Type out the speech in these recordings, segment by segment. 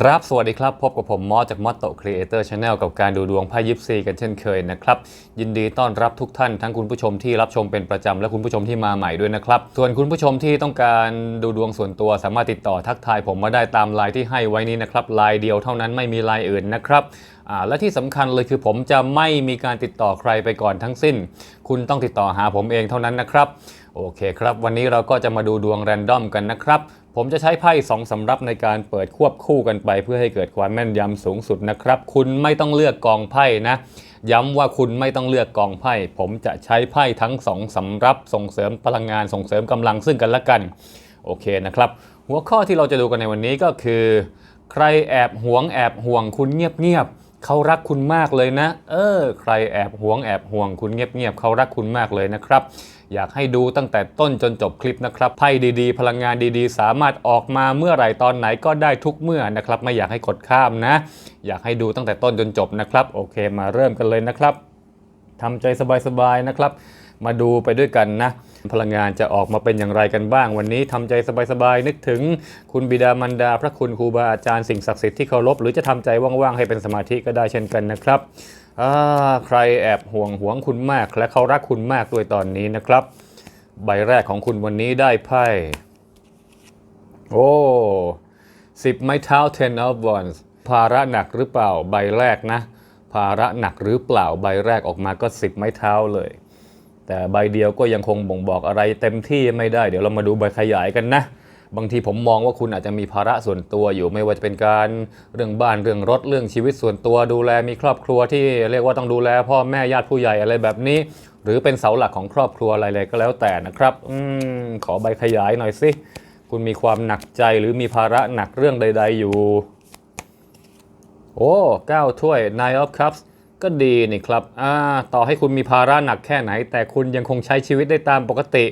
ครับ สวัสดีครับ พบกับผมมอสจากมอสโตครีเอเตอร์ชาแนลกับการดูดวงไพ่ยิปซีกันเช่นเคยนะครับ ยินดีต้อนรับทุกท่านทั้งคุณผู้ชมที่รับชมเป็นประจำและคุณผู้ชมที่มาใหม่ด้วยนะครับ ส่วนคุณผู้ชมที่ต้องการดูดวงส่วนตัวสามารถติดต่อทักทายผมมาได้ตามไลน์ที่ให้ไว้นี้นะครับไลน์เดียวเท่านั้นไม่มีไลน์อื่นนะครับและที่สำคัญเลยคือผมจะไม่มีการติดต่อใครไปก่อนทั้งสิ้น คุณต้องติดต่อหาผมเองเท่านั้นนะครับ โอเคครับ วันนี้เราก็จะมาดูดวงแรนดอมกันนะครับ ผมจะใช้ไพ่สองสำรับในการเปิดควบคู่กันไป เพื่อให้เกิดความแม่นยำสูงสุดนะครับ คุณไม่ต้องเลือกกองไพ่นะ ย้ำว่าคุณไม่ต้องเลือกกองไพ่ ผมจะใช้ไพ่ทั้งสองสำรับส่งเสริมพลังงานส่งเสริมกำลังซึ่งกันและกัน โอเคนะครับ หัวข้อที่เราจะดูกันในวันนี้ก็คือ ใครแอบหวงแอบห่วงคุณเงียบๆเขารักคุณมากเลยนะ เออ ใครแอบหวงแอบห่วงคุณเงียบๆเขารักคุณมากเลยนะครับ อยากให้ดูตั้งแต่ต้นจนจบคลิปนะครับไพ่ดีๆ พลังงานดีๆ สามารถออกมาเมื่อไหร่ตอนไหนก็ได้ทุกเมื่อนะครับ ไม่อยากให้กดข้ามนะ อยากให้ดูตั้งแต่ต้นจนจบนะครับ โอเคมาเริ่มกันเลยนะครับทำใจสบายๆนะครับ มาดูไปด้วยกันนะ พลังงานจะออกมาเป็นอย่างไรกันบ้าง วันนี้ทำใจสบายๆนึกถึงคุณบิดามารดา พระคุณครูบาอาจารย์สิ่งศักดิ์สิทธิ์ที่เคารพหรือจะทำใจว่างๆให้เป็นสมาธิก็ได้เช่นกันนะครับ ใครแอบห่วงหวงคุณมาก และเขารักคุณมากด้วยตอนนี้นะครับ ใบแรกของคุณวันนี้ได้ไพ่โอ้สิบไม้เท้า ten of wands ภาระหนักหรือเปล่าใบแรกนะ ภาระหนักหรือเปล่าใบแรกออกมาก็สิบไม้เท้าเลย แต่ใบเดียวก็ยังคงบ่งบอกอะไรเต็มที่ไม่ได้ เดี๋ยวเรามาดูใบขยายกันนะ บางทีผมมองว่าคุณอาจจะมีภาระส่วนตัวอยู่ไม่ว่าจะเป็นการเรื่องบ้านเรื่องรถเรื่องชีวิตส่วนตัวดูแลมีครอบครัวที่เรียกว่าต้องดูแล พ่อแม่ญาติผู้ใหญ่อะไรแบบนี้ หรือเป็นเสาหลักของครอบครัวอะไรเลยก็แล้วแต่นะครับอมขอใบขยายหน่อยสิคุณมีความหนักใจหรือมีภาระหนักเรื่องใด ๆ อยู่ โอ้เก้าถ้วย Nine of Cups ก็ดีนี่ครับ อ่า ต่อให้คุณมีภาระหนักแค่ไหน แต่คุณยังคงใช้ชีวิตได้ตามปกติ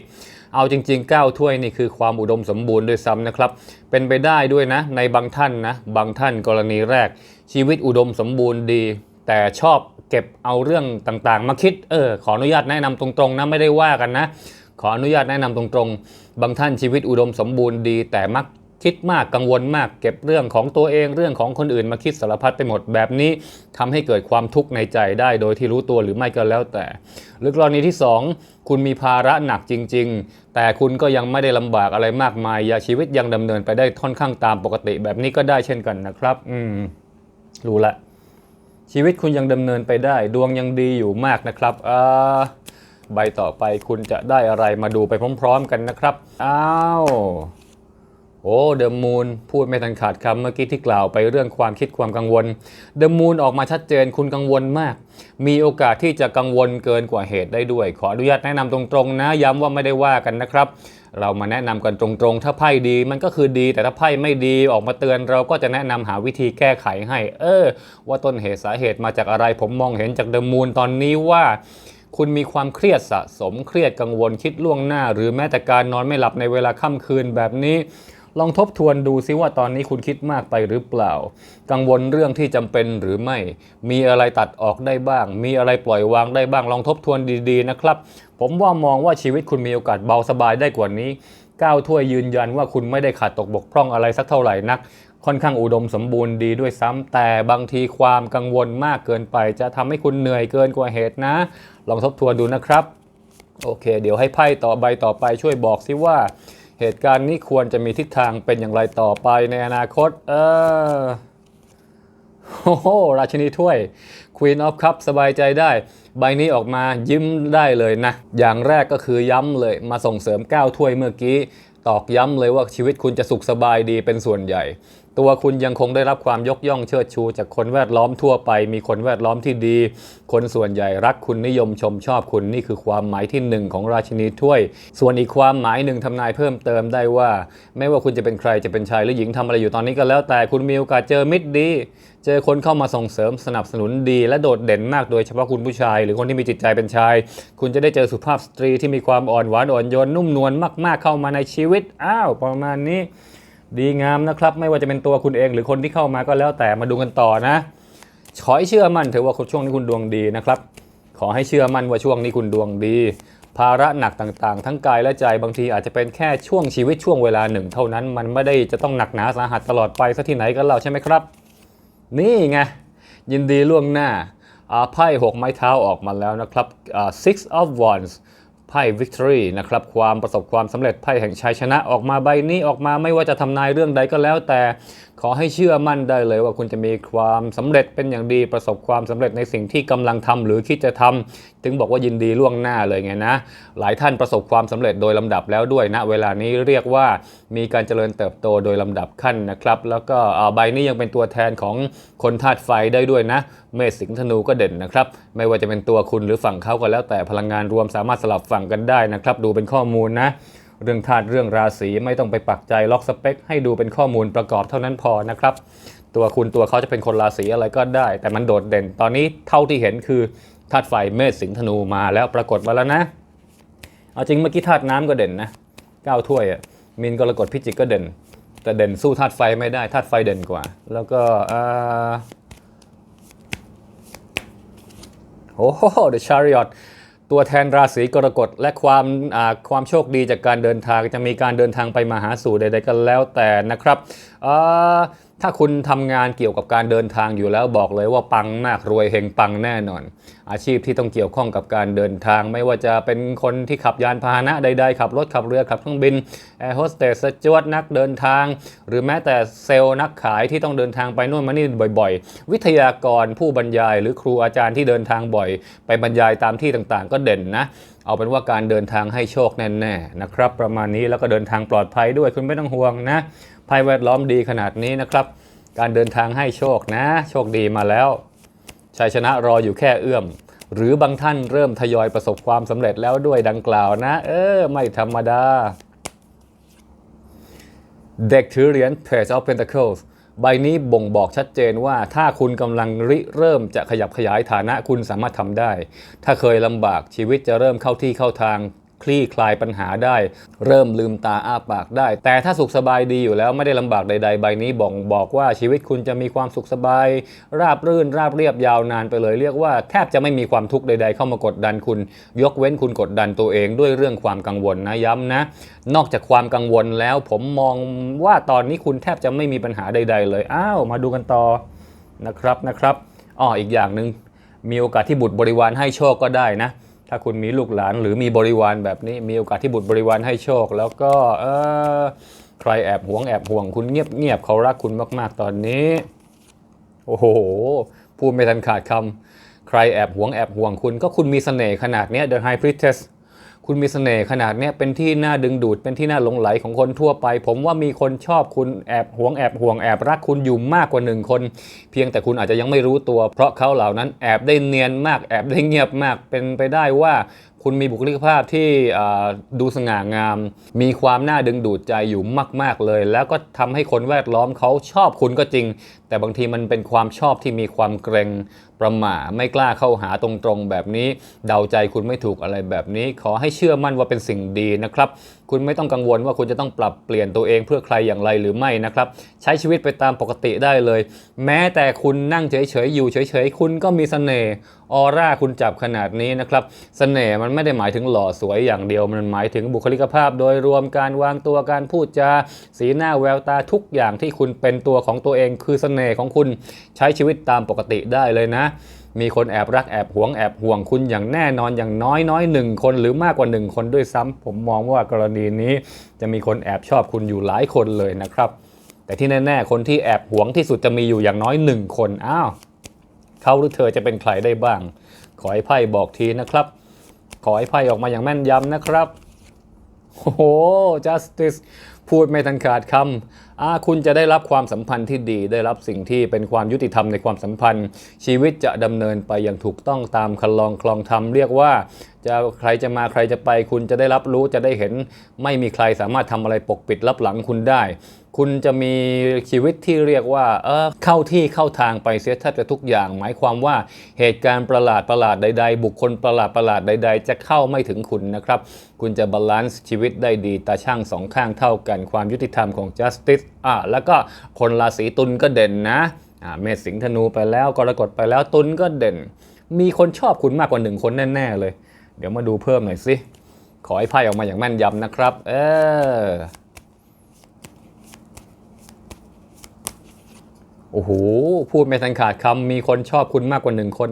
เอาจริง ๆ 9 ถ้วยนี่คือความอุดมสมบูรณ์ด้วยซ้ำนะครับ เป็นไปได้ด้วยนะ ในบางท่านนะ บางท่านกรณีแรก ชีวิตอุดมสมบูรณ์ดี แต่ชอบเก็บเอาเรื่องต่างๆ มาคิด เออ ขออนุญาตแนะนำตรงๆนะไม่ได้ว่ากันนะ ขออนุญาตแนะนำตรงๆ บางท่านชีวิตอุดมสมบูรณ์ดี แต่มัก คิดมากกังวลมาก เก็บเรื่องของตัวเองเรื่องของคนอื่นมาคิดสารพัดไปหมดแบบนี้ทำให้เกิดความทุกข์ในใจได้โดยที่รู้ตัวหรือไม่ก็แล้วแต่ หรือกรณีที่ 2 คุณมีภาระหนักจริง ๆ แต่คุณก็ยังไม่ได้ลำบากอะไรมากมายยาชีวิตยังดำเนินไปได้ค่อนข้างตามปกติ แบบนี้ก็ได้เช่นกันนะครับ อืมรู้ละชีวิตคุณยังดำเนินไปได้ ดวงยังดีอยู่มากนะครับอ่าใบต่อไปคุณจะได้อะไรมาดูไปพร้อม ๆ กันนะครับ อ้าว โอ้เดอะมูนพูดไม่ทันขาดคำเมื่อกี้ที่กล่าวไปเรื่องความคิดความกังวลเดอะมูนออกมาชัดเจนคุณกังวลมาก มีโอกาสที่จะกังวลเกินกว่าเหตุได้ด้วย ขออนุญาตแนะนำตรงๆนะย้ำว่าไม่ได้ว่ากันนะครับ เรามาแนะนำกันตรงๆ ถ้าไพ่ดีมันก็คือดีแต่ถ้าไพ่ไม่ดีออกมาเตือนเราก็จะแนะนำหาวิธีแก้ไขให้ เออ ว่าต้นเหตุสาเหตุมาจากอะไรผมมองเห็นจากเดอะมูนตอนนี้ว่าคุณมีความเครียดสะสมเครียดกังวลคิดล่วงหน้า หรือแม้แต่การนอนไม่หลับในเวลาค่ำคืนแบบนี้ ลองทบทวนดูซิว่าตอนนี้คุณคิดมากไปหรือเปล่า กังวลเรื่องที่จำเป็นหรือไม่ มีอะไรตัดออกได้บ้าง มีอะไรปล่อยวางได้บ้าง ลองทบทวนดีๆนะครับ ผมว่ามองว่าชีวิตคุณมีโอกาสเบาสบายได้กว่านี้ก้าวถ้วยยืนยันว่าคุณไม่ได้ขาดตกบกพร่องอะไรสักเท่าไหร่นัก ค่อนข้างอุดมสมบูรณ์ดีด้วยซ้ำแต่บางทีความกังวลมากเกินไป จะทำให้คุณเหนื่อยเกินกว่าเหตุนะ ลองทบทวนดูนะครับ โอเค เดี๋ยวให้ไพ่ต่อใบต่อไปช่วยบอกซิว่า เหตุการณ์นี้ควรจะมีทิศทางเป็นอย่างไรต่อไปในอนาคต เออโอ้โหราชินีถ้วย Queen of Cup สบายใจได้ ใบนี้ออกมายิ้มได้เลยนะ อย่างแรกก็คือย้ำเลยมาส่งเสริม 9 ถ้วยเมื่อกี้ ตอกย้ำเลยว่าชีวิตคุณจะสุขสบายดีเป็นส่วนใหญ่ ตัวคุณยังคงได้รับความยกย่องเชิดชู จากคนแวดล้อมทั่วไป มีคนแวดล้อมที่ดี คนส่วนใหญ่รักคุณนิยมชมชอบคุณนี่คือความหมายที่หนึ่งของราชินีถ้วย ส่วนอีกความหมายหนึ่งทำนายเพิ่มเติมได้ว่า ไม่ว่าคุณจะเป็นใครจะเป็นชายหรือหญิงทำอะไรอยู่ตอนนี้ก็แล้วแต่คุณมีโอกาสเจอมิตรดี เจอคนเข้ามาส่งเสริมสนับสนุนดีและโดดเด่นมากโดยเฉพาะคุณผู้ชาย หรือคนที่มีจิตใจเป็นชาย คุณจะได้เจอสุภาพสตรีที่มีความอ่อนหวานอ่อนโยนนุ่มนวลมากๆเข้ามาในชีวิตอ้าวประมาณนี้ ดีงามนะครับ ไม่ว่าจะเป็นตัวคุณเองหรือคนที่เข้ามาก็แล้วแต่มาดูกันต่อนะขอให้เชื่อมั่นเถอะว่าช่วงนี้คุณดวงดีนะครับ ขอให้เชื่อมั่นว่าช่วงนี้คุณดวงดี ภาระหนักต่างๆ ทั้งกายและใจบางทีอาจจะเป็นแค่ช่วงชีวิตช่วงเวลาหนึ่ง เท่านั้นมันไม่ได้จะต้องหนักหนาสาหัสตลอดไปซะที่ไหนกันเราใช่ไหมครับ นี่ไง ยินดีล่วงหน้าไพ่หกไม้เท้าออกมาแล้วนะครับ six of wands ไพ่ victory นะครับ ความประสบความสำเร็จไพ่แห่งชัยชนะออกมาใบนี้ออกมาไม่ว่าจะทำนายเรื่องใดก็แล้วแต่ขอให้เชื่อมั่นได้เลยว่าคุณจะมีความสำเร็จเป็นอย่างดีประสบความสำเร็จในสิ่งที่กำลังทำหรือคิดจะทำถึงบอกว่ายินดีล่วงหน้าเลยไงนะ หลายท่านประสบความสำเร็จโดยลำดับแล้วด้วยนะ เวลานี้เรียกว่ามีการเจริญเติบโตโดยลำดับขั้นนะครับ แล้วก็ใบนี้ยังเป็นตัวแทนของคนธาตุไฟได้ด้วยนะ เมษสิงห์ธนูก็เด่นนะครับ ไม่ว่าจะเป็นตัวคุณหรือฝั่งเขาก็แล้วแต่พลังงานรวมสามารถสลับฝั่งกันได้นะครับ ดูเป็นข้อมูลนะ เรื่องธาตุเรื่องราศีไม่ต้องไปปักใจล็อกสเปค ให้ดูเป็นข้อมูลประกอบเท่านั้นพอนะครับ ตัวคุณตัวเขาจะเป็นคนราศีอะไรก็ได้ แต่มันโดดเด่น ตอนนี้เท่าที่เห็นคือธาตุไฟเมษสิงห์ธนูมาแล้วปรากฏมาแล้วนะ เอาจริงเมื่อกี้ธาตุน้ำก็เด่นนะเก้าถ้วยอะมินกรกฎพิจิกก็เด่น แต่เด่นสู้ธาตุไฟไม่ได้ธาตุไฟเด่นกว่า แล้วก็อโอ้โห The Chariot ตั ตัวแทนราศีกรกฎและความความโชคดีจากการเดินทางจะมีการเดินทางไปมาหาสู่ใดๆก็แล้วแต่นะครับอ่า ถ้าคุณทำงานเกี่ยวกับการเดินทางอยู่แล้วบอกเลยว่าปังมากรวยเฮงปังแน่นอน อาชีพที่ต้องเกี่ยวข้องกับการเดินทาง ไม่ว่าจะเป็นคนที่ขับยานพาหนะใดๆ ขับรถขับเรือขับเครื่องบินแอร์โฮสเตสสจวดนักเดินทาง หรือแม้แต่เซลล์นักขายที่ต้องเดินทางไปนู่นมานี่บ่อยๆ วิทยากรผู้บรรยาย หรือครูอาจารย์ที่เดินทางบ่อย ไปบรรยายตามที่ต่างๆ ก็เด่นนะเอาเป็นว่าการเดินทางให้โชคแน่ๆนะครับประมาณนี้แล้วก็เดินทางปลอดภัยด้วยคุณไม่ต้องห่วงนะ ภัยแวดล้อมดีขนาดนี้นะครับ การเดินทางให้โชคนะ โชคดีมาแล้วชัยชนะรออยู่แค่เอื้อม หรือบางท่านเริ่มทยอยประสบความสำเร็จแล้วด้วยดังกล่าวนะ เออ ไม่ธรรมดา เด็กถือเหรียญ Page of Pentacles ใบนี้บ่งบอกชัดเจนว่าถ้าคุณกำลังริเริ่มจะขยับขยายฐานะคุณสามารถทำได้ ถ้าเคยลำบากชีวิตจะเริ่มเข้าที่เข้าทาง คลี่คลายปัญหาได้ เริ่มลืมตาอ้าปากได้ แต่ถ้าสุขสบายดีอยู่แล้วไม่ได้ลำบากใด ๆ ใบนี้บ่งบอกว่าชีวิตคุณจะมีความสุขสบาย ราบรื่นราบเรียบยาวนานไปเลยเรียกว่าแทบจะไม่มีความทุกข์ใด ๆ เข้ามากดดันคุณ ยกเว้นคุณกดดันตัวเองด้วยเรื่องความกังวลนะย้ำนะ นอกจากความกังวลแล้วผมมองว่าตอนนี้คุณแทบจะไม่มีปัญหาใด ๆ เลยอ้าวมาดูกันต่อนะครับนะครับอ้ออีกอย่างหนึ่งมีโอกาสที่บุตรบริวารให้โชคก็ได้นะ ถ้าคุณมีลูกหลานหรือมีบริวารแบบนี้ มีโอกาสที่บุตรบริวารให้โชค แล้วก็เออใครแอบหวงแอบห่วงคุณเงียบเงียบๆเขารักคุณมาก ๆ ตอนนี้ โอ้โหพูดไม่ทันขาดคำใครแอบหวงแอบห่วงคุณก็คุณมีเสน่ห์ขนาดนี้ The High Priestess คุณมีเสน่ห์ขนาดนี้เป็นที่น่าดึงดูดเป็นที่น่าหลงไหลของคนทั่วไป ผมว่ามีคนชอบคุณแอบหวงแอบห่วงแอบรักคุณอยู่มากกว่าหนึ่งคน เพียงแต่คุณอาจจะยังไม่รู้ตัว เพราะเขาเหล่านั้นแอบได้เนียนมากแอบได้เงียบมากเป็นไปได้ว่าคุณมีบุคลิกภาพที่ดูสง่างาม มีความน่าดึงดูดใจอยู่มาก ๆ เลย แล้วก็ทำให้คนแวดล้อมเขาชอบคุณก็จริง แต่บางทีมันเป็นความชอบที่มีความเกรง ประหม่าไม่กล้าเข้าหาตรงๆแบบนี้ เดาใจคุณไม่ถูกอะไรแบบนี้ ขอให้เชื่อมั่นว่าเป็นสิ่งดีนะครับคุณไม่ต้องกังวลว่าคุณจะต้องปรับเปลี่ยนตัวเองเพื่อใครอย่างไรหรือไม่นะครับ ใช้ชีวิตไปตามปกติได้เลย แม้แต่คุณนั่งเฉยๆอยู่เฉยๆคุณก็มีเสน่ห์ออร่าคุณจับขนาดนี้นะครับเสน่ห์มันไม่ได้หมายถึงหล่อสวยอย่างเดียว มันหมายถึงบุคลิกภาพ โดยรวมการวางตัวการพูดจาสีหน้าแววตาทุกอย่างที่คุณเป็นตัวของตัวเองคือเสน่ห์ของคุณใช้ชีวิตตามปกติได้เลยนะ มีคนแอบรักแอบหวงแอบห่วงคุณอย่างแน่นอนอย่างน้อยน้อยหนึ่งคนหรือมากกว่าหนึ่งคนด้วยซ้ำผมมองว่ากรณีนี้จะมีคนแอบชอบคุณอยู่หลายคนเลยนะครับ แต่ที่แน่ๆ คนที่แอบหวงที่สุดจะมีอยู่อย่างน้อยหนึ่งคนอ้าวเขาหรือเธอจะเป็นใครได้บ้าง ขอให้ไพ่บอกทีนะครับ ขอให้ไพ่ออกมาอย่างแม่นยำนะครับโอ้โห justice พูดไม่ทันขาดคำ คุณจะได้รับความสัมพันธ์ที่ดี ได้รับสิ่งที่เป็นความยุติธรรมในความสัมพันธ์ ชีวิตจะดำเนินไปอย่างถูกต้องตามคันลองคลองธรรมเรียกว่าจะใครจะมาใครจะไป คุณจะได้รับรู้จะได้เห็น ไม่มีใครสามารถทำอะไรปกปิดลับหลังคุณได้ คุณจะมีชีวิตที่เรียกว่าเออเข้าที่เข้าทางไปเสียแทบจะทุกอย่าง หมายความว่าเหตุการณ์ประหลาดประหลาดใด ๆ บุคคลประหลาดประหลาดใด ๆ จะเข้าไม่ถึงคุณนะครับ คุณจะบาลานซ์ชีวิตได้ดีตาช่างสองข้างเท่ากันความยุติธรรมของ justice อะแล้วก็คนราศีตุลก็เด่นนะอ่าเมษสิงห์ธนูไปแล้วกรกฎไปแล้วตุลก็เด่น มีคนชอบคุณมากกว่าหนึ่งคนแน่ๆเลย เดี๋ยวมาดูเพิ่มหน่อยสิขอให้ไพ่ออกมาอย่างแม่นยำนะครับ เออ โอ้โหพูดไม่ทันขาดคำมีคนชอบคุณมากกว่าหนึ่งคน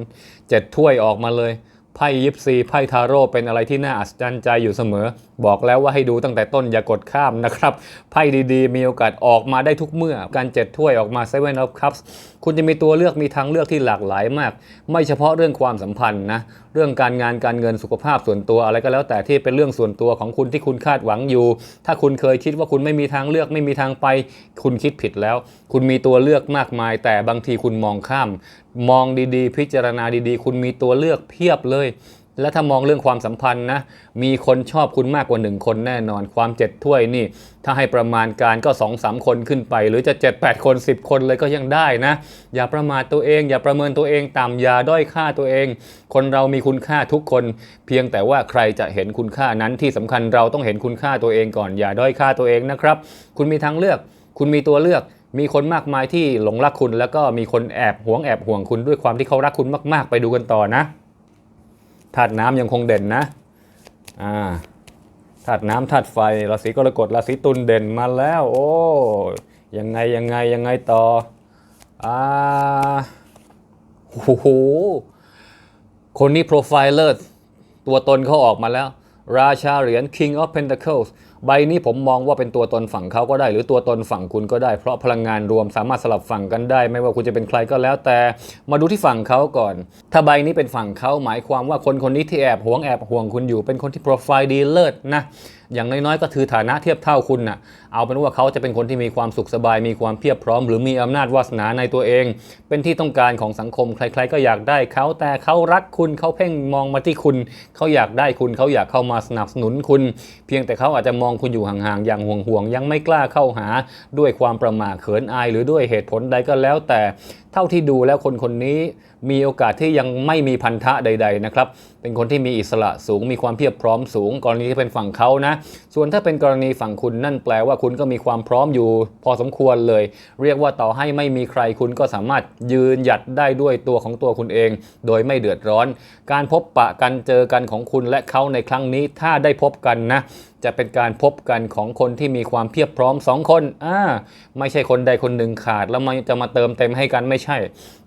เจ็ดถ้วยออกมาเลย ไพ่ยิปซีไพ่ทาโร่เป็นอะไรที่น่าอัศจรรย์ใจอยู่เสมอ บอกแล้วว่าให้ดูตั้งแต่ต้นอย่ากดข้ามนะครับไพ่ดีๆ มีโอกาสออกมาได้ทุกเมื่อ การเจ็ดถ้วยออกมา Seven of Cups คุณจะมีตัวเลือกมีทางเลือกที่หลากหลายมาก ไม่เฉพาะเรื่องความสัมพันธ์นะเรื่องการงานการเงินสุขภาพส่วนตัวอะไรก็แล้วแต่ที่เป็นเรื่องส่วนตัวของคุณที่คุณคาดหวังอยู่ ถ้าคุณเคยคิดว่าคุณไม่มีทางเลือกไม่มีทางไป คุณคิดผิดแล้ว คุณมีตัวเลือกมากมาย แต่บางทีคุณมองข้าม มองดีๆ พิจารณาดีๆ คุณมีตัวเลือกเพียบเลย และถ้ามองเรื่องความสัมพันธ์นะ มีคนชอบคุณมากกว่าหนึ่งคนแน่นอน ความเจ็ดถ้วยนี่ ถ้าให้ประมาณการก็2อสคนขึ้นไป หรือจะ7 8คน10คนเลยก็ยังได้นะ อย่าประมาทตัวเอง อย่าประเมินตัวเองต่ำอย่าด้อยค่าตัวเอง คนเรามีคุณค่าทุกคน เพียงแต่ว่าใครจะเห็นคุณค่านั้นที่สำคัญเราต้องเห็นคุณค่าตัวเองก่อน อย่าด้อยค่าตัวเองนะครับ คุณมีทางเลือก คุณมีตัวเลือก มีคนมากมายที่หลงรักคุณ แล้วก็มีคนแอบหวงแอบห่วงคุณด้วยความที่เขารักคุณมากๆ ไปดูกันต่อนะธาตุน้ำยังคงเด่นนะอ่าธาตุน้ำธาตุไฟราศีกรกฎราศีตุลเด่นมาแล้ว โอ้ยังไงยังไงยังไงต่ออ่าโอ้โหคนนี้โปรไฟเลอร์ตัวตนเขาออกมาแล้ว ราชาเหรียญ King of Pentacles ใบนี้ผมมองว่าเป็นตัวตนฝั่งเขาก็ได้ หรือตัวตนฝั่งคุณก็ได้ เพราะพลังงานรวมสามารถสลับฝั่งกันได้ ไม่ว่าคุณจะเป็นใครก็แล้วแต่ มาดูที่ฝั่งเขาก่อน ถ้าใบนี้เป็นฝั่งเขาหมายความว่าคนคนนี้ที่แอบหวงแอบห่วงคุณอยู่ เป็นคนที่โปรไฟล์ดีเลิศนะ อย่างน้อยๆ ก็ถือฐานะเทียบเท่าคุณน่ะเอาเป็นว่าเขาจะเป็นคนที่มีความสุขสบาย มีความเพียบพร้อม หรือมีอำนาจวาสนาในตัวเอง เป็นที่ต้องการของสังคมใคร ๆ ก็อยากได้เขาแต่เขารักคุณเขาเพ่งมองมาที่คุณ เขาอยากได้คุณเขาอยากเข้ามาสนับสนุนคุณ เพียงแต่เขาอาจจะมองคุณอยู่ห่างๆอย่างห่วงๆยังไม่กล้าเข้าหาด้วยความประม่าเขินอาย หรือด้วยเหตุผลใดก็แล้วแต่เท่าที่ดูแล้วคนคนนี้ มีโอกาสที่ยังไม่มีพันธะใด ๆ นะครับ เป็นคนที่มีอิสระสูง มีความเพียบพร้อมสูง กรณีที่เป็นฝั่งเขานะ ส่วนถ้าเป็นกรณีฝั่งคุณนั่นแปลว่าคุณก็มีความพร้อมอยู่ พอสมควรเลย เรียกว่าต่อให้ไม่มีใครคุณก็สามารถยืนหยัดได้ด้วยตัวของตัวคุณเอง โดยไม่เดือดร้อน การพบปะกันเจอกันของคุณและเขาในครั้งนี้ถ้าได้พบกันนะ จะเป็นการพบกันของคนที่มีความเพียบพร้อมสองคนอ่าไม่ใช่คนใดคนหนึ่งขาด แล้วมันจะมาเติมเต็มให้กันไม่ใช่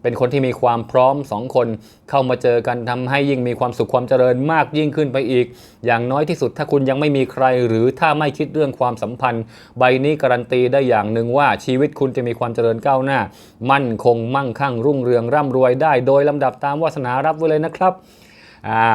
เป็นคนที่มีความพร้อมสองคน เข้ามาเจอกันทำให้ยิ่งมีความสุขความเจริญมากยิ่งขึ้นไปอีก อย่างน้อยที่สุดถ้าคุณยังไม่มีใคร หรือถ้าไม่คิดเรื่องความสัมพันธ์ ใบนี้การันตีได้อย่างหนึ่งว่าชีวิตคุณจะมีความเจริญก้าวหน้า มั่นคงมั่งคั่งรุ่งเรืองร่ำรวยได้ โดยลำดับตามวาสนารับไว้เลยนะครับอ่า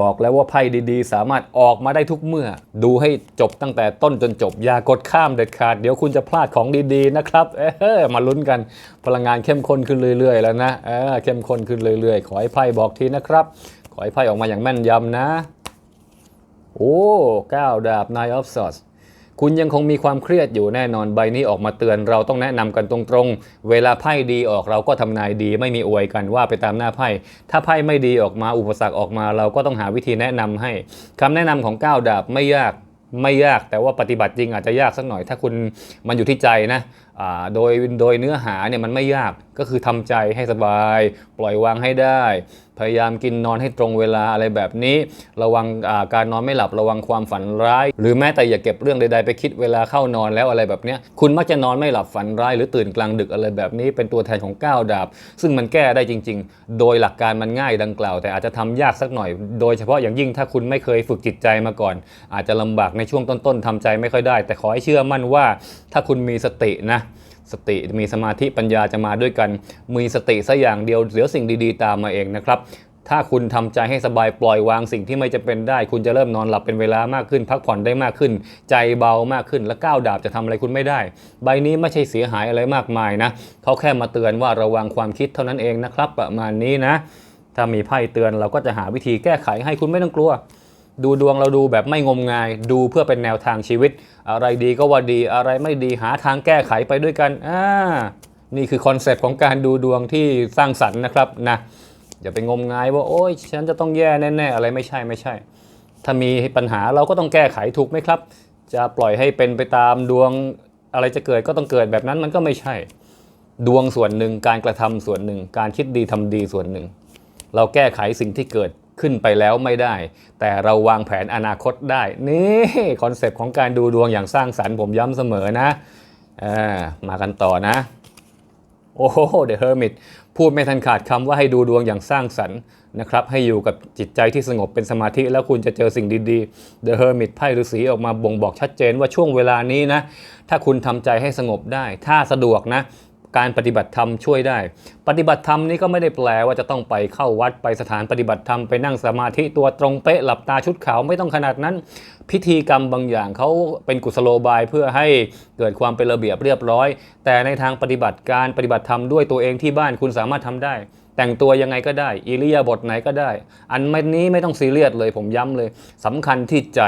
บอกแล้วว่าไพ่ดีๆ สามารถออกมาได้ทุกเมื่อ ดูให้จบตั้งแต่ต้นจนจบ อย่ากดข้ามเด็ดขาด เดี๋ยวคุณจะพลาดของดีๆนะครับ เออมาลุ้นกันพลังงานเข้มข้นขึ้นเรื่อยๆ แล้วนะเออเข้มข้นขึ้นเรื่อยๆ ขอให้ไพ่บอกทีนะครับ ขอให้ไพ่ออกมาอย่างแม่นยำนะ โอ้ก้าวดาบ Nine of Swords คุณยังคงมีความเครียดอยู่แน่นอนใบนี้ออกมาเตือนเราต้องแนะนำกันตรงๆ เวลาไพ่ดีออกเราก็ทำนายดี ไม่มีอวยกันว่าไปตามหน้าไพ่ ถ้าไพ่ไม่ดีออกมาอุปสรรคออกมาเราก็ต้องหาวิธีแนะนำให้คำแนะนำของก้าวดาบไม่ยากไม่ยากแต่ว่าปฏิบัติจริงอาจจะยากสักหน่อย ถ้าคุณมันอยู่ที่ใจนะโดยโดยเนื้อหาเนี่ยมันไม่ยากก็คือทำใจให้สบาย ปล่อยวางให้ได้ พยายามกินนอนให้ตรงเวลาอะไรแบบนี้ ระวังการนอนไม่หลับระวังความฝันร้าย หรือแม้แต่อย่าเก็บเรื่องใดๆไปคิดเวลาเข้านอนแล้วอะไรแบบเนี้ยคุณมักจะนอนไม่หลับฝันร้าย หรือตื่นกลางดึกอะไรแบบนี้ เป็นตัวแทนของก้าวดาบ ซึ่งมันแก้ได้จริง ๆ โดยหลักการมันง่ายดังกล่าว แต่อาจจะทำยากสักหน่อย โดยเฉพาะอย่างยิ่งถ้าคุณไม่เคยฝึกจิตใจมาก่อน อาจจะลำบากในช่วงต้นๆทำใจไม่ค่อยได้ แต่ขอให้เชื่อมั่นว่า ถ้าคุณมีสตินะ สติมีสมาธิปัญญาจะมาด้วยกัน มีสติสัอย่างเดียวเดี๋ยวสิ่งดีๆ ตามมาเองนะครับถ้าคุณทำใจให้สบายปล่อยวางสิ่งที่ไม่จะเป็นได้ คุณจะเริ่มนอนหลับเป็นเวลามากขึ้น พักผ่อนได้มากขึ้น ใจเบามากขึ้นและก้าวดาบจะทำอะไรคุณไม่ได้ ใบนี้ไม่ใช่เสียหายอะไรมากมายนะเขาแค่มาเตือนว่าระวังความคิดเท่านั้นเองนะครับ ประมาณนี้นะ ถ้ามีไพ่เตือนเราก็จะหาวิธีแก้ไขให้คุณไม่ต้องกลัว ดูดวงเราดูแบบไม่งมงาย ดูเพื่อเป็นแนวทางชีวิต อะไรดีก็ว่าดีอะไรไม่ดีหาทางแก้ไขไปด้วยกันอ่านี่คือคอนเซปต์ของการดูดวงที่สร้างสรรค์นะครับนะอย่าไปงมงายว่า โอ้ยฉันจะต้องแย่แน่ๆอะไรไม่ใช่ไม่ใช่ ถ้ามีปัญหาเราก็ต้องแก้ไขถูกไหมครับ จะปล่อยให้เป็นไปตามดวงอะไรจะเกิดก็ต้องเกิดแบบนั้นมันก็ไม่ใช่ ดวงส่วนหนึ่งการกระทำส่วนหนึ่ง การคิดดีทำดีส่วนหนึ่ง เราแก้ไขสิ่งที่เกิด ขึ้นไปแล้วไม่ได้ แต่เราวางแผนอนาคตได้ นี่คอนเซปต์ของการดูดวงอย่างสร้างสรรค์ผมย้ำเสมอนะอมากันต่อนะ โอ้โห The Hermit พูดไม่ทันขาดคำว่าให้ดูดวงอย่างสร้างสรรค์นะครับให้อยู่กับจิตใจที่สงบเป็นสมาธิแล้วคุณจะเจอสิ่งดีๆ The Hermit ไพ่ฤาษีออกมาบ่งบอกชัดเจนว่าช่วงเวลานี้นะ ถ้าคุณทำใจให้สงบได้ ถ้าสะดวกนะ การปฏิบัติธรรมช่วยได้ ปฏิบัติธรรมนี่ก็ไม่ได้แปลว่าจะต้องไปเข้าวัดไปสถานปฏิบัติธรรมไปนั่งสมาธิตัวตรงเป๊ะหลับตาชุดขาวไม่ต้องขนาดนั้น พิธีกรรมบางอย่างเขาเป็นกุศโลบายเพื่อให้เกิดความเป็นระเบียบเรียบร้อย แต่ในทางปฏิบัติการปฏิบัติธรรมด้วยตัวเองที่บ้านคุณสามารถทำได้แต่งตัวยังไงก็ได้อิริยาบถไหนก็ได้ อันนี้ไม่ต้องซีเรียสเลยผมย้ำเลยสำคัญที่ใจ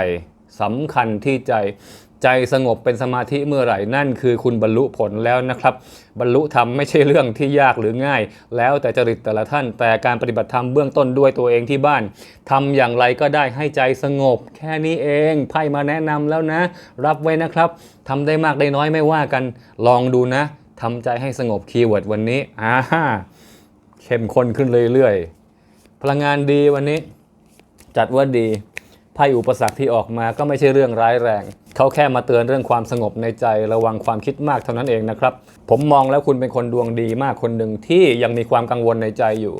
สำคัญที่ใจ ใจสงบเป็นสมาธิเมื่อไหร่นั่นคือคุณบรรลุผลแล้วนะครับ บรรลุธรรมไม่ใช่เรื่องที่ยากหรือง่าย แล้วแต่จริตแต่ละท่าน แต่การปฏิบัติธรรมเบื้องต้นด้วยตัวเองที่บ้านทำอย่างไรก็ได้ให้ใจสงบ แค่นี้เองไพ่มาแนะนำแล้วนะ รับไว้นะครับทำได้มากได้น้อยไม่ว่ากันลองดูนะทำใจให้สงบคีย์เวิร์ดวันนี้อ่าเข้มข้นขึ้นเรื่อยๆพลังงานดีวันนี้ จัดว่าดีไพ่อุปสรรคที่ออกมาก็ไม่ใช่เรื่องร้ายแรง เขาแค่มาเตือนเรื่องความสงบในใจระวังความคิดมากเท่านั้นเองนะครับ ผมมองแล้วคุณเป็นคนดวงดีมากคนหนึ่งที่ยังมีความกังวลในใจอยู่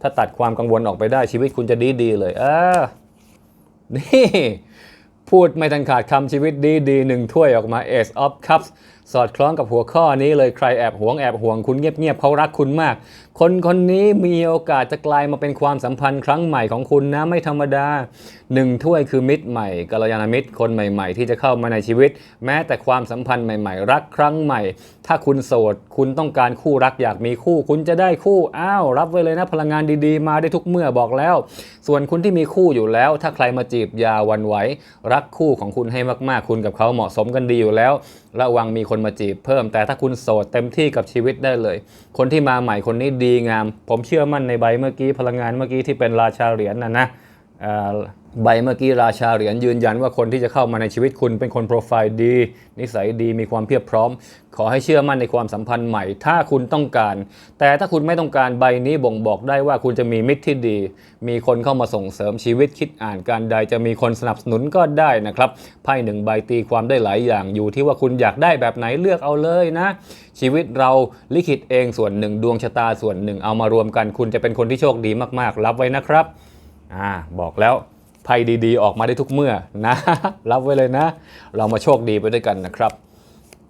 ถ้าตัดความกังวลออกไปได้ชีวิตคุณจะดีดีเลยเออนี่พูดไม่ทันขาดคำชีวิตดีดีหนึ่งถ้วยออกมา Ace of Cups สอดคล้องกับหัวข้อนี้เลยใครแอบหวงแอบห่วงคุณเงียบๆเขารักคุณมาก คนคนนี้มีโอกาสจะกลายมาเป็นความสัมพันธ์ครั้งใหม่ของคุณนะไม่ธรรมดาหนึ่งถ้วยคือมิตรใหม่กัลยาณมิตรคนใหม่ๆ ที่จะเข้ามาในชีวิต แม้แต่ความสัมพันธ์ใหม่ ๆ รักครั้งใหม่ ถ้าคุณโสด คุณต้องการคู่รักอยากมีคู่ คุณจะได้คู่อ้าวรับไว้เลยนะพลังงานดีๆ มาได้ทุกเมื่อบอกแล้ว ส่วนคุณที่มีคู่อยู่แล้ว ถ้าใครมาจีบยาวันไหวรักคู่ของคุณให้มากๆ คุณกับเขาเหมาะสมกันดีอยู่แล้ว ระวังมีคนมาจีบเพิ่ม แต่ถ้าคุณโสดเต็มที่กับชีวิตได้เลย คนที่มาใหม่คนนี้ดีงาม ผมเชื่อมั่นในใบเมื่อกี้พลังงานเมื่อกี้ที่เป็นราชาเหรียญนะนะ ใบเมื่อกี้ราชาเหรียญยืนยันว่าคนที่จะเข้ามาในชีวิตคุณเป็นคนโปรไฟล์ดี นิสัยดีมีความเพียบพร้อม ขอให้เชื่อมั่นในความสัมพันธ์ใหม่ ถ้าคุณต้องการ แต่ถ้าคุณไม่ต้องการใบนี้บ่งบอกได้ว่าคุณจะมีมิตรที่ดี มีคนเข้ามาส่งเสริมชีวิตคิดอ่านการใดจะมีคนสนับสนุนก็ได้นะครับไพ่หนึ่งใบตีความได้หลายอย่างอยู่ที่ว่าคุณอยากได้แบบไหนเลือกเอาเลยนะ ชีวิตเราลิขิตเองส่วนหนึ่งดวงชะตาส่วนหนึ่งเอามารวมกัน คุณจะเป็นคนที่โชคดีมากๆ รับไว้นะครับ อ่าบอกแล้วไพ่ดีๆ ออกมาได้ทุกเมื่อนะ รับไว้เลยนะ เรามาโชคดีไปด้วยกันนะครับ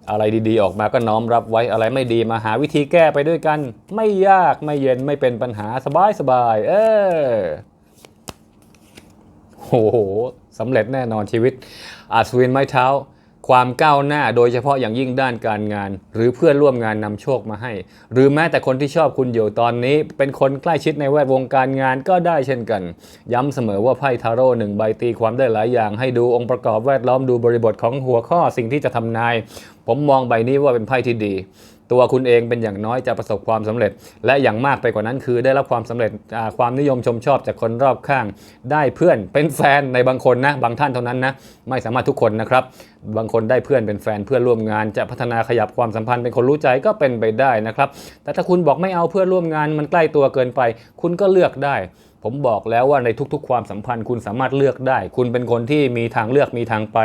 อะไรดีๆ ออกมาก็น้อมรับไว้อะไรไม่ดีมาหาวิธีแก้ไปด้วยกัน ไม่ยากไม่เย็นไม่เป็นปัญหาสบายๆเออโอ้โหสำเร็จแน่นอนชีวิตอาสวินไม้เท้า ความก้าวหน้าโดยเฉพาะอย่างยิ่งด้านการงาน หรือเพื่อนร่วมงานนำโชคมาให้ หรือแม้แต่คนที่ชอบคุณอยู่ตอนนี้ เป็นคนใกล้ชิดในแวดวงการงานก็ได้เช่นกัน ย้ำเสมอว่าไพ่ทาโร่หนึ่งใบตีความได้หลายอย่าง ให้ดูองค์ประกอบแวดล้อมดูบริบทของหัวข้อสิ่งที่จะทำนาย ผมมองใบนี้ว่าเป็นไพ่ที่ดีตัวคุณเองเป็นอย่างน้อยจะประสบความสำเร็จ และอย่างมากไปกว่านั้นคือได้รับความสำเร็จความนิยมชมชอบจากคนรอบข้าง ได้เพื่อนเป็นแฟนในบางคนนะ บางท่านเท่านั้นนะ ไม่สามารถทุกคนนะครับ บางคนได้เพื่อนเป็นแฟนเพื่อนร่วมงาน จะพัฒนาขยับความสัมพันธ์เป็นคนรู้ใจก็เป็นไปได้นะครับ แต่ถ้าคุณบอกไม่เอาเพื่อนร่วมงานมันใกล้ตัวเกินไป คุณก็เลือกได้ ผมบอกแล้วว่าในทุกๆ ความสัมพันธ์คุณสามารถเลือกได้ คุณเป็นคนที่มีทางเลือกมีทางไป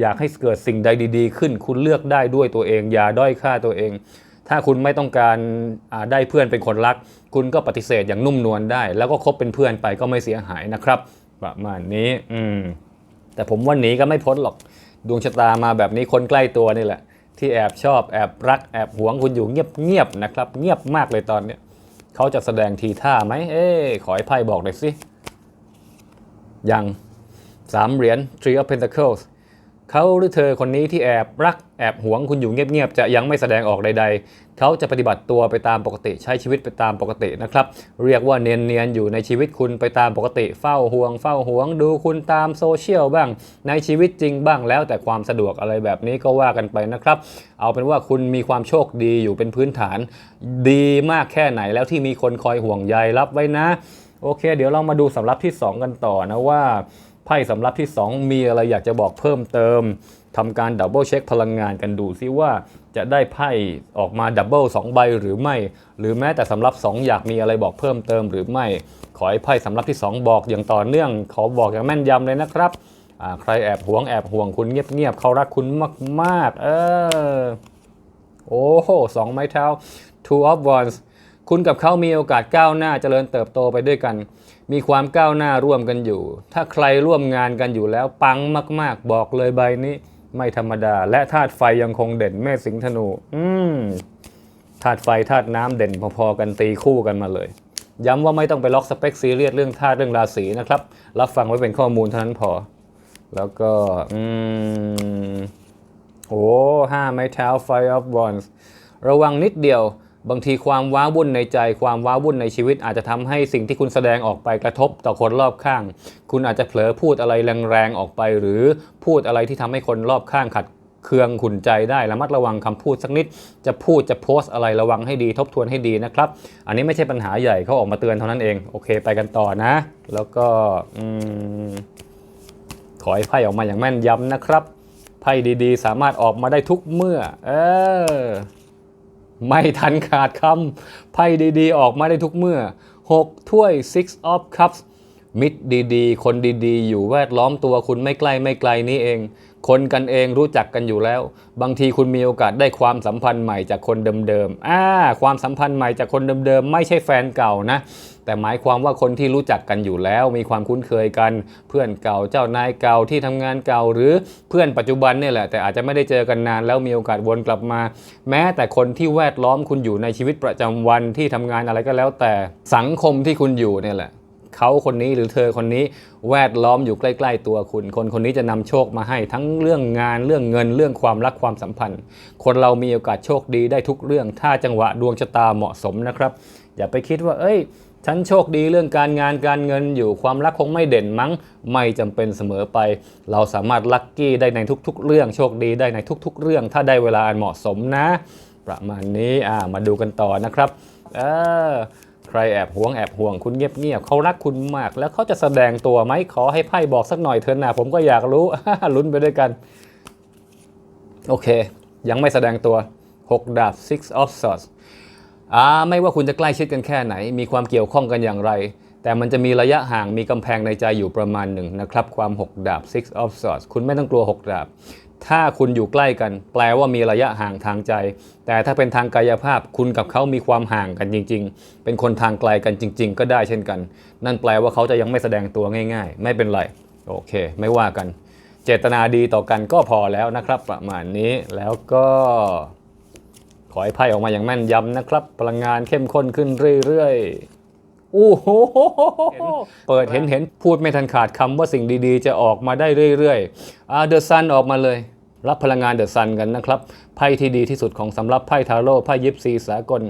อยากให้เกิดสิ่งใดดีๆ ขึ้น คุณเลือกได้ด้วยตัวเอง อย่าด้อยค่าตัวเองถ้าคุณไม่ต้องการได้เพื่อนเป็นคนรัก คุณก็ปฏิเสธอย่างนุ่มนวลได้ แล้วก็คบเป็นเพื่อนไปก็ไม่เสียหายนะครับ ประมาณนี้ อืมแต่ผมว่าหนีก็ไม่พ้นหรอก ดวงชะตามาแบบนี้คนใกล้ตัวนี่แหละ ที่แอบชอบแอบรักแอบหวงคุณอยู่เงียบๆนะครับ เงียบมากเลยตอนเนี้ยเขาจะแสดงทีท่าไหมเอ๊ขอให้ไพ่บอกหน่อยสิยังสามเหรียญ Three of Pentacles เขาหรือเธอคนนี้ที่แอบรักแอบหวงคุณอยู่เงียบๆจะยังไม่แสดงออกใด ๆ เขาจะปฏิบัติตัวไปตามปกติใช้ชีวิตไปตามปกตินะครับ เรียกว่าเนียนๆอยู่ในชีวิตคุณไปตามปกติ เฝ้าห่วง เฝ้าห่วง ดูคุณตามโซเชียลบ้าง ในชีวิตจริงบ้างแล้วแต่ความสะดวกอะไรแบบนี้ก็ว่ากันไปนะครับ เอาเป็นว่าคุณมีความโชคดีอยู่เป็นพื้นฐาน ดีมากแค่ไหนแล้วที่มีคนคอยห่วงใยรับไว้นะ โอเค เดี๋ยวเรามาดูสำรับที่ 2 กันต่อนะว่า พ่สำรับที่ 2 มีอะไรอยากจะบอกเพิ่มเติมทำการดับเบิลเช็คพลังงานกันดูซิว่าจะได้ไพ่ออกมาดับเบิลสองใบหรือไม่ หรือแม้แต่สำรับ 2 อยากมีอะไรบอกเพิ่มเติมหรือไม่ ขอให้ไพ่สำรับที่ 2 บอกอย่างต่อเนื่อง ขอบอกอย่างแม่นยำเลยนะครับใครแอบหวงแอบห่วงคุณเงียบๆเขารักคุณมากๆ เออโอ้โหสองไม้เท้า two of wands คุณกับเขามีโอกาสก้าวหน้าเจริญเติบโตไปด้วยกัน มีความก้าวหน้าร่วมกันอยู่ ถ้าใครร่วมงานกันอยู่แล้ว ปังมาก ๆ บอกเลยใบนี้ ไม่ธรรมดา และธาตุไฟยังคงเด่นแม่สิงห์ธนู อืมธาตุไฟธาตุน้ำเด่นพอๆกันตีคู่กันมาเลย ย้ำว่าไม่ต้องไปล็อกสเปคซีเรียสเรื่องธาตุเรื่องราศีนะครับ รับฟังไว้เป็นข้อมูลเท่านั้นพอ แล้วก็อืมโอ้ห้าไม้เท้า Fire of Wands ระวังนิดเดียว บางทีความว้าวุ่นในใจความว้าวุ่นในชีวิต อาจจะทำให้สิ่งที่คุณแสดงออกไปกระทบต่อคนรอบข้าง คุณอาจจะเผลอพูดอะไรแรงๆออกไป หรือพูดอะไรที่ทำให้คนรอบข้างขัดเคืองขุนใจได้ระมัดระวังคำพูดสักนิด จะพูดจะโพสต์อะไรระวังให้ดีทบทวนให้ดีนะครับ อันนี้ไม่ใช่ปัญหาใหญ่เขาออกมาเตือนเท่านั้นเอง โอเคไปกันต่อนะ แล้วก็อขอให้ไพ่ออกมาอย่างแม่นยำนะครับไพ่ดีๆ สามารถออกมาได้ทุกเมื่อ เออ ไม่ทันขาดคำไพ่ดีๆ ออกมาได้ทุกเมื่อ 6 ถ้วย six of cups มิตรดีๆ คนดีๆ อยู่แวดล้อมตัวคุณไม่ใกล้ไม่ไกลนี้เอง คนกันเองรู้จักกันอยู่แล้ว บางทีคุณมีโอกาสได้ความสัมพันธ์ใหม่จากคนเดิมๆอ่าความสัมพันธ์ใหม่จากคนเดิมๆ ไม่ใช่แฟนเก่านะ แต่หมายความว่าคนที่รู้จักกันอยู่แล้ว มีความคุ้นเคยกัน เพื่อนเก่าเจ้านายเก่าที่ทำงานเก่า หรือเพื่อนปัจจุบันเนี่ยแหละ แต่อาจจะไม่ได้เจอกันนานแล้วมีโอกาสวนกลับมา แม้แต่คนที่แวดล้อมคุณอยู่ในชีวิตประจำวันที่ทำงานอะไรก็แล้ว แต่สังคมที่คุณอยู่เนี่ยแหละ เขาคนนี้หรือเธอคนนี้แวดล้อมอยู่ใกล้ ๆ ตัวคุณ คนคนนี้จะนำโชคมาให้ทั้งเรื่องงานเรื่องเงินเรื่องความรักความสัมพันธ์ คนเรามีโอกาสโชคดีได้ทุกเรื่อง ถ้าจังหวะดวงชะตาเหมาะสมนะครับ อย่าไปคิดว่า เอ้ยฉันโชคดีเรื่องการงานการเงินอยู่ความรักคงไม่เด่นมั้ง ไม่จำเป็นเสมอไป เราสามารถลัคกี้ได้ในทุกๆ เรื่องโชคดีได้ในทุก ๆ เรื่อง ถ้าได้เวลาอันเหมาะสมนะ ประมาณนี้อ่ามาดูกันต่อนะครับ เออ ใครแอบห่วงแอบห่วงคุณเงียบๆเขารักคุณมาก แล้วเขาจะแสดงตัวไหมขอให้ไพ่บอกสักหน่อยเถอะนะผมก็อยากรู้ ลุ้นไปด้วยกัน โอเค ยังไม่แสดงตัว 6 ดาบ six of swords อ่าไม่ว่าคุณจะใกล้ชิดกันแค่ไหน มีความเกี่ยวข้องกันอย่างไร แต่มันจะมีระยะห่างมีกำแพงในใจอยู่ประมาณหนึ่งนะครับ ความ 6 ดาบ six of swords คุณไม่ต้องกลัว 6 ดาบ ถ้าคุณอยู่ใกล้กัน แปลว่ามีระยะห่างทางใจ แต่ถ้าเป็นทางกายภาพคุณกับเขามีความห่างกันจริง ๆ เป็นคนทางไกลกันจริง ๆ ก็ได้เช่นกัน นั่นแปลว่าเขาจะยังไม่แสดงตัวง่าย ๆ ไม่เป็นไร โอเค ไม่ว่ากัน เจตนาดีต่อกันก็พอแล้วนะครับ ประมาณนี้แล้วก็ขอให้ไพ่ออกมาอย่างแม่นยำนะครับ พลังงานเข้มข้นขึ้นเรื่อยๆ โอ้โหเปิดเห็นเห็นพูดไม่ทันขาดคำว่าสิ่งดีๆ จะออกมาได้เรื่อยๆอ่าเดอะซันออกมาเลย รับพลังงานเดอะซันกันนะครับ ไพ่ที่ดีที่สุดของสำหรับไพ่ทาโร่ไพ่ยิปซีสากล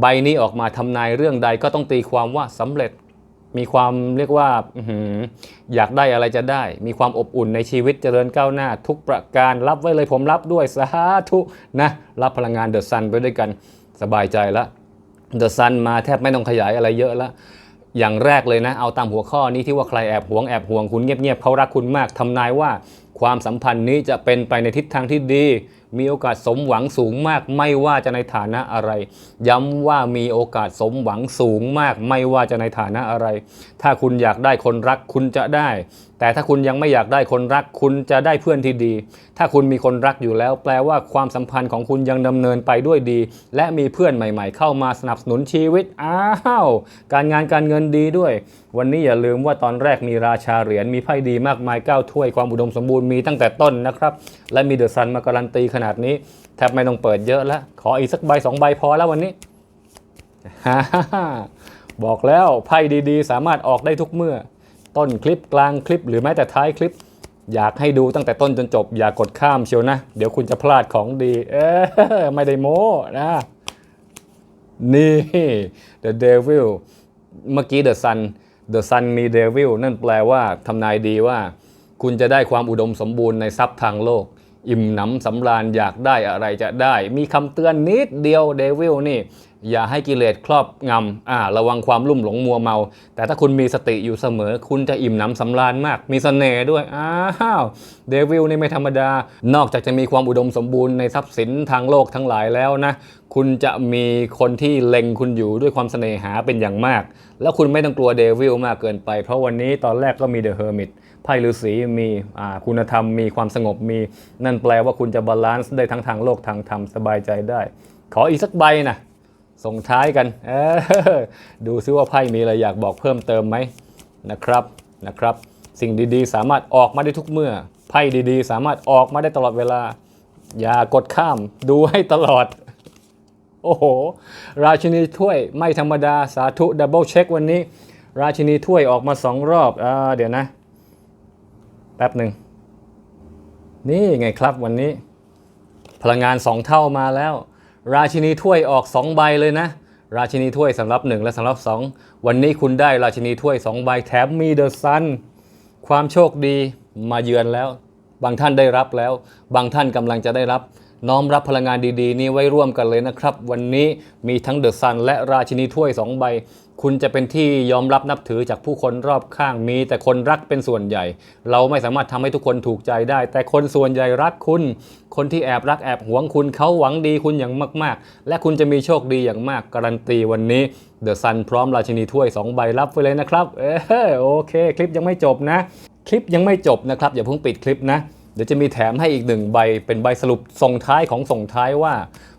ใบนี้ออกมาทำนายเรื่องใดก็ต้องตีความว่าสำเร็จ มีความเรียกว่าอื้อหืออยากได้อะไรจะได้ มีความอบอุ่นในชีวิตเจริญก้าวหน้า ทุกประการรับไว้เลยผมรับด้วยสาธุนะรับพลังงานเดอะซันไปด้วยกันสบายใจละ เดอะซันมาแทบไม่ต้องขยายอะไรเยอะละอย่างแรกเลยนะ เอาตามหัวข้อนี้ที่ว่าใครแอบหวงแอบห่วงคุณเงียบๆเขารักคุณมากทำนายว่าความสัมพันธ์นี้จะเป็นไปในทิศทางที่ดี มีโอกาสสมหวังสูงมาก ไม่ว่าจะในฐานะอะไร ย้ำว่ามีโอกาสสมหวังสูงมาก ไม่ว่าจะในฐานะอะไร ถ้าคุณอยากได้คนรักคุณจะได้ แต่ถ้าคุณยังไม่อยากได้คนรัก คุณจะได้เพื่อนที่ดี ถ้าคุณมีคนรักอยู่แล้ว แปลว่าความสัมพันธ์ของคุณยังดำเนินไปด้วยดี และมีเพื่อนใหม่ ๆ เข้ามาสนับสนุนชีวิตอ้าวการงานการเงินดีด้วย วันนี้อย่าลืมว่าตอนแรกมีราชาเหรียญมีไพ่ดีมากมายเก้าถ้วยความอุดมสมบูรณ์มีตั้งแต่ต้นนะครับ และมีเดอะซันมาการันตีขนาดนี้แทบไม่ต้องเปิดเยอะแล้วขออีกสักใบสองใบพอแล้ววันนี้บอกแล้วไพ่ดีๆ สามารถออกได้ทุกเมื่อ ต้นคลิปกลางคลิป หรือแม้แต่ท้ายคลิป อยากให้ดูตั้งแต่ต้นจนจบ อย่ากดข้ามเชียวนะ เดี๋ยวคุณจะพลาดของดี เออไม่ได้โม้นะนี่ The Devil เมื่อกี้ The Sun The Sun มี Devil นั่นแปลว่าทำนายดีว่า คุณจะได้ความอุดมสมบูรณ์ในทรัพย์ทางโลก อิ่มหนำสำราญอยากได้อะไรจะได้ มีคำเตือนนิดเดียวเดวิลนี่ อย่าให้กิเลสครอบงำอ่าระวังความลุ่มหลงมัวเมา แต่ถ้าคุณมีสติอยู่เสมอ คุณจะอิ่มหนำสำราญมาก มีเสน่ห์ด้วย อ้าวเดวิลนี่ไม่ธรรมดา นอกจากจะมีความอุดมสมบูรณ์ในทรัพย์สินทางโลกทั้งหลายแล้วนะ คุณจะมีคนที่เล็งคุณอยู่ด้วยความเสน่หาเป็นอย่างมาก แล้วคุณไม่ต้องกลัวเดวิลมากเกินไป เพราะวันนี้ตอนแรกก็มีเดอะเฮอร์มิตไพ่ฤาษีมีคุณธรรมมีความสงบมี นั่นแปลว่าคุณจะบาลานซ์ได้ทั้งทางโลกทางธรรมสบายใจได้ ขออีกสักใบนะ ส่งท้ายกันดูซิว่าไพ่มีอะไรอยากบอกเพิ่มเติมไหมนะครับนะครับ สิ่งดีๆ สามารถออกมาได้ทุกเมื่อ ไพ่ดีๆ สามารถออกมาได้ตลอดเวลา อย่ากดข้ามดูให้ตลอด โอ้โห ราชินีถ้วยไม่ธรรมดาสาธุดับเบิลเช็ควันนี้ ราชินีถ้วยออกมาสองรอบอเดี๋ยวนะ แป๊บหนึ่ง นี่ไงครับวันนี้ พลังงาน2เท่ามาแล้ว ราชินีถ้วยออก 2 ใบเลยนะ ราชินีถ้วยสำหรับ 1 และสำหรับ 2 วันนี้คุณได้ราชินีถ้วย 2 ใบแถมมีเดอะซันความโชคดีมาเยือนแล้ว บางท่านได้รับแล้ว บางท่านกำลังจะได้รับ น้อมรับพลังงานดีๆ นี้ไว้ร่วมกันเลยนะครับ วันนี้มีทั้งเดอะซันและราชินีถ้วย 2 ใบ คุณจะเป็นที่ยอมรับนับถือจากผู้คนรอบข้างมี แต่คนรักเป็นส่วนใหญ่ เราไม่สามารถทำให้ทุกคนถูกใจได้ แต่คนส่วนใหญ่รักคุณ คนที่แอบรักแอบหวงคุณเขาหวังดีคุณอย่างมาก ๆ และคุณจะมีโชคดีอย่างมากการันตีวันนี้เดอะซันพร้อมราชินีถ้วย 2 ใบรับไปเลยนะครับเออโอเค คลิปยังไม่จบนะ คลิปยังไม่จบนะครับอย่าเพิ่งปิดคลิปนะ ดี๋ยวจะมีแถมให้อีกหนึ่งใบเป็นใบสรุปส่งท้ายของส่งท้ายว่า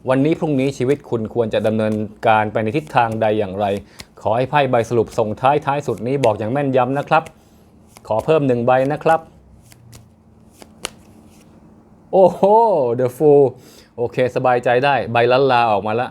วันนี้พรุ่งนี้ชีวิตคุณควรจะดำเนินการไปในทิศทางใดอย่างไร ขอให้ไพ่ใบสรุปส่งท้ายท้ายสุดนี้บอกอย่างแม่นยำนะครับ ขอเพิ่มหนึ่งใบนะครับ โอ้โหเดอะฟูโอเค สบายใจได้ใบลันลาออกมาละ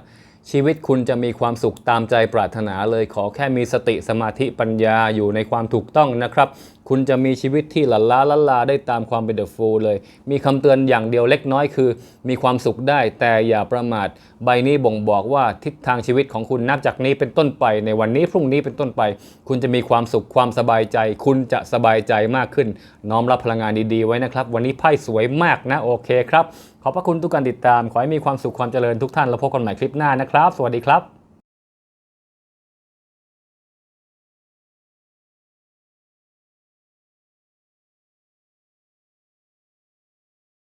ชีวิตคุณจะมีความสุขตามใจปรารถนาเลยขอแค่มีสติสมาธิปัญญาอยู่ในความถูกต้องนะครับ คุณจะมีชีวิตที่หลันลาลันลาได้ตามความเป็นเดอะฟูเลย มีคำเตือนอย่างเดียวเล็กน้อยคือ มีความสุขได้แต่อย่าประมาท ใบนี้บ่งบอกว่าทิศทางชีวิตของคุณนับจากนี้เป็นต้นไป ในวันนี้พรุ่งนี้เป็นต้นไป คุณจะมีความสุขความสบายใจ คุณจะสบายใจมากขึ้น น้อมรับพลังงานดีๆไว้นะครับ วันนี้ไพ่สวยมากนะโอเคครับ ขอบพระคุณทุกการติดตาม ขอให้มีความสุขความเจริญทุกท่านแล้วพบกันใหม่คลิปหน้านะครับ สวัสดีครับ